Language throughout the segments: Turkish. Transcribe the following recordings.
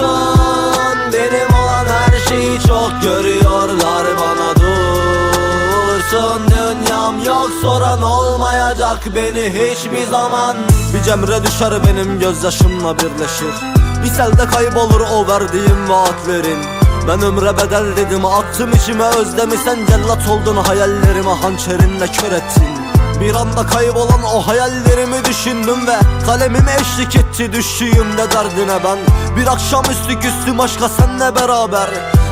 yoksun Benim olan her şeyi çok görüyorlar bana. Dursun. Dünyam yok. Soran olmayacak beni hiçbir zaman. Bir cemre düşer benim gözyaşımla birleşir. Bir selde kaybolur o verdiğim vaatlerin. Ben ömre bedel dedim. Attım içime. Özlemi sen cellat oldun. Hayallerimi hançerinle kör ettin bir anda kaybolan o hayallerimi düşündüm ve Kalemim eşlik etti düştüğümde derdine ben. Bir akşamüstü küstüm aşka senle beraber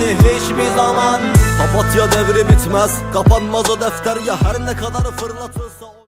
beni hiçbir zaman Papatya devri bitmez Kapanmaz o defter ya her ne kadar fırlatılsa